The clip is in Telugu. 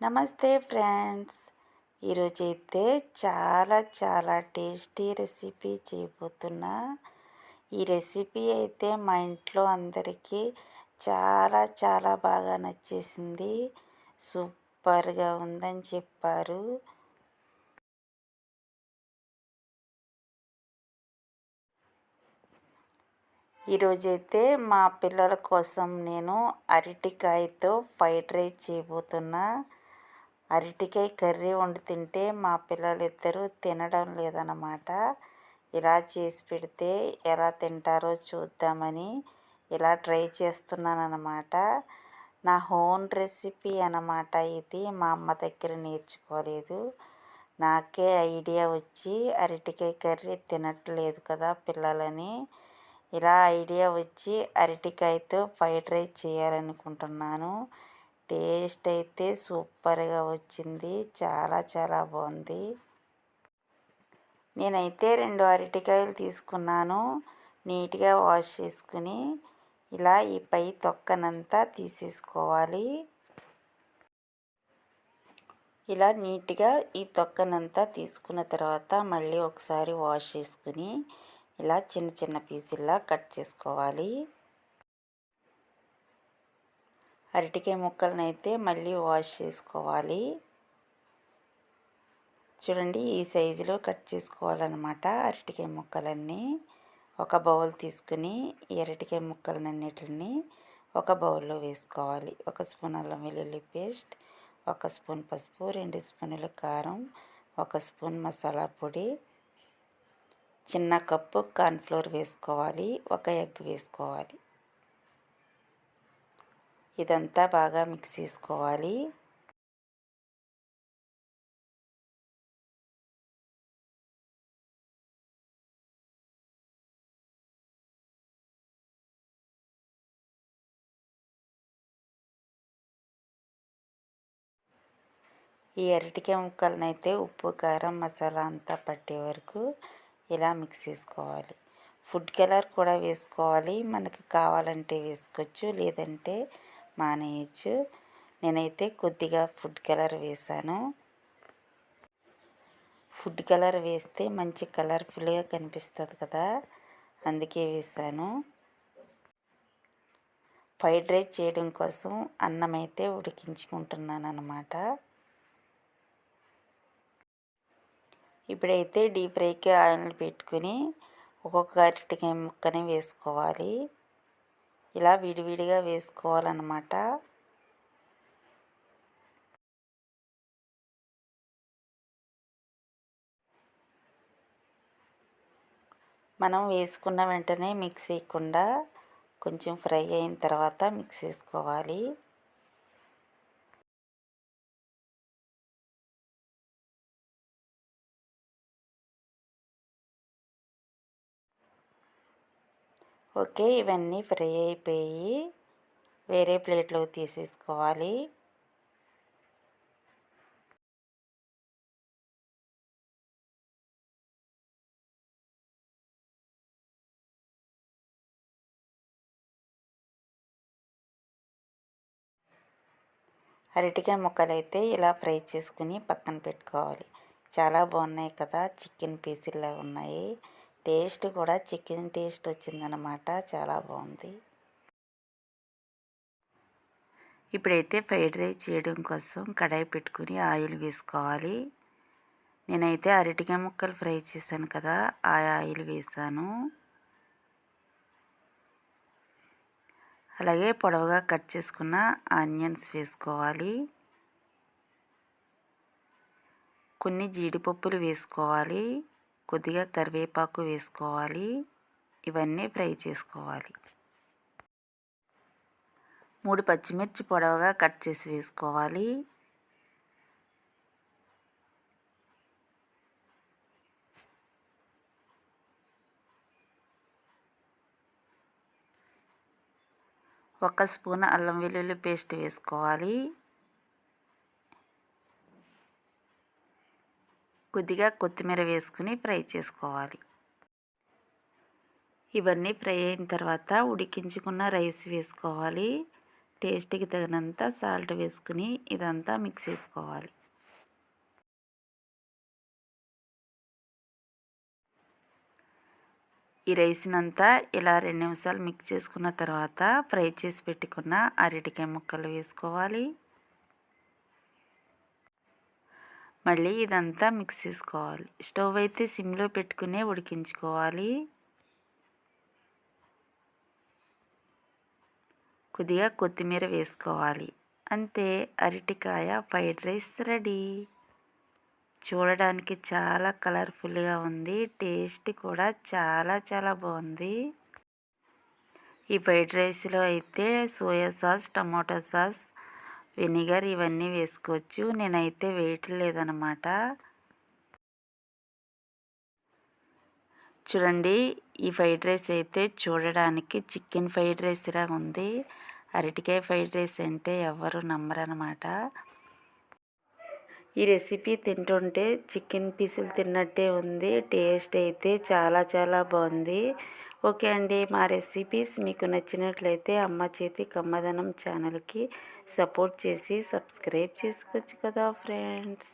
నమస్తే ఫ్రెండ్స్. ఈరోజైతే చాలా చాలా టేస్టీ రెసిపీ చేయబోతున్నా. ఈ రెసిపీ అయితే మా ఇంట్లో అందరికీ చాలా చాలా బాగా నచ్చేసింది. సూపర్గా ఉందని చెప్పారు. ఈరోజైతే మా పిల్లల కోసం నేను అరటికాయతో ఫ్రైడ్ రైస్ చేయబోతున్నా. అరటికాయ కర్రీ వండి తింటే మా పిల్లలిద్దరూ తినడం లేదన్నమాట. ఇలా చేసి పెడితే ఎలా తింటారో చూద్దామని ఇలా ట్రై చేస్తున్నానన్నమాట. నా హోమ్ రెసిపీ అన్నమాట ఇది. మా అమ్మ దగ్గర నేర్చుకోలేదు. నాకే ఐడియా వచ్చి అరటికాయ కర్రీ తినట్లేదు కదా పిల్లలని. ఇలా ఐడియా వచ్చి అరటికాయతో ఫ్రైడ్ రైస్ చేయాలనుకుంటున్నాను. టేస్ట్ అయితే సూపర్గా వచ్చింది. చాలా చాలా బాగుంది. నేనైతే రెండు అరటికాయలు తీసుకున్నాను. నీట్గా వాష్ చేసుకుని ఇలా ఈ పై తొక్కనంతా తీసేసుకోవాలి. ఇలా నీట్గా ఈ తొక్కనంతా తీసుకున్న తర్వాత మళ్ళీ ఒకసారి వాష్ చేసుకుని ఇలా చిన్న చిన్న పీసుల్లా కట్ చేసుకోవాలి. అరటికాయ ముక్కలను అయితే మళ్ళీ వాష్ చేసుకోవాలి. చూడండి ఈ సైజులో కట్ చేసుకోవాలన్నమాట అరటికాయ ముక్కలన్నీ. ఒక బౌల్ తీసుకుని ఈ అరటికాయ ముక్కలన్నిటిని ఒక బౌల్లో వేసుకోవాలి. ఒక స్పూన్ అల్లం వెల్లుల్లి పేస్ట్ ఒక స్పూన్ పసుపు రెండు స్పూన్ల కారం ఒక స్పూన్ మసాలా పొడి చిన్న కప్పు కార్న్ఫ్లోర్ వేసుకోవాలి ఒక ఎగ్ వేసుకోవాలి. ఇదంతా బాగా మిక్స్ చేసుకోవాలి. ఈ అరటికాయ ముక్కలనైతే ఉప్పు కారం మసాలా అంతా పట్టే వరకు ఇలా మిక్స్ చేసుకోవాలి. ఫుడ్ కలర్ కూడా వేసుకోవాలి. మనకు కావాలంటే వేసుకోవచ్చు లేదంటే మానేయచ్చు. నేనైతే కొద్దిగా ఫుడ్ కలర్ వేసాను ఫుడ్ కలర్ వేస్తే మంచి కలర్ఫుల్గా కనిపిస్తుంది కదా అందుకే వేసాను ఫ్రైడ్ రైస్ చేయడం కోసం అన్నం అయితే ఉడికించుకుంటున్నాను అన్నమాట ఇప్పుడైతే డీప్ ఫ్రైకి ఆయిల్ పెట్టుకుని ఒక్కొక్క అరటికాయ ముక్కని వేసుకోవాలి. ఇలా విడివిడిగా వేసుకోవాలన్నమాట. మనం వేసుకున్న వెంటనే మిక్స్ వేయకుండా కొంచెం ఫ్రై అయిన తర్వాత మిక్స్ చేసుకోవాలి. ఓకే ఇవన్నీ ఫ్రై అయిపోయి వేరే ప్లేట్లోకి తీసేసుకోవాలి. అరటికాయ ముక్కలు అయితే ఇలా ఫ్రై చేసుకుని పక్కన పెట్టుకోవాలి. చాలా బాగున్నాయి కదా చికెన్ పీసుల్లా ఉన్నాయి. టేస్ట్ కూడా చికెన్ టేస్ట్ వచ్చిందనమాట చాలా బాగుంది. ఇప్పుడైతే ఫ్రైడ్ రైస్ చేయడం కోసం కడాయి పెట్టుకుని ఆయిల్ వేసుకోవాలి. నేనైతే అరటికాయ ముక్కలు ఫ్రై చేశాను కదా ఆ ఆయిల్ వేసాను. అలాగే పొడవుగా కట్ చేసుకున్న ఆనియన్స్ వేసుకోవాలి. కొన్ని జీడిపప్పులు వేసుకోవాలి. కొద్దిగా కరివేపాకు వేసుకోవాలి. ఇవన్నీ ఫ్రై చేసుకోవాలి. మూడు పచ్చిమిర్చి పొడవుగా కట్ చేసి వేసుకోవాలి. ఒక స్పూన్ అల్లం వెల్లుల్లి పేస్ట్ వేసుకోవాలి. కొద్దిగా కొత్తిమీర వేసుకుని ఫ్రై చేసుకోవాలి. ఇవన్నీ ఫ్రై అయిన తర్వాత ఉడికించుకున్న రైస్ వేసుకోవాలి. టేస్ట్కి తగినంత సాల్ట్ వేసుకుని ఇదంతా మిక్స్ చేసుకోవాలి. ఈ రైస్నంతా ఇలా రెండు నిమిషాలు మిక్స్ చేసుకున్న తర్వాత ఫ్రై చేసి పెట్టుకున్న అరటికాయ ముక్కలు వేసుకోవాలి. మళ్ళీ ఇదంతా మిక్స్ చేసుకోవాలి. స్టవ్ అయితే సిమ్లో పెట్టుకునే ఉడికించుకోవాలి. కొద్దిగా కొత్తిమీర వేసుకోవాలి. అంతే అరటికాయ ఫ్రైడ్ రైస్ రెడీ. చూడడానికి చాలా కలర్ఫుల్గా ఉంది. టేస్ట్ కూడా చాలా చాలా బాగుంది. ఈ ఫ్రైడ్ రైస్లో అయితే soya sauce tomato sauce vinegar ఇవన్నీ వేసుకోవచ్చు. నేనైతే వేయట్లేదనమాట చూడండి ఈ ఫ్రైడ్ రైస్ అయితే చూడడానికి చికెన్ ఫ్రైడ్ రైస్లా ఉంది. అరటికాయ ఫ్రైడ్ రైస్ అంటే ఎవరు నమ్మరనమాట ఈ రెసిపీ తింటుంటే చికెన్ పీసులు తిన్నట్టే ఉంది. టేస్ట్ అయితే చాలా చాలా బాగుంది. ఓకే అండి మా రెసిపీస్ మీకు నచ్చినట్లయితే అమ్మ చేతి కమ్మదనం ఛానల్కి సపోర్ట్ చేసి సబ్స్క్రైబ్ చేసుకోవచ్చు కదా ఫ్రెండ్స్.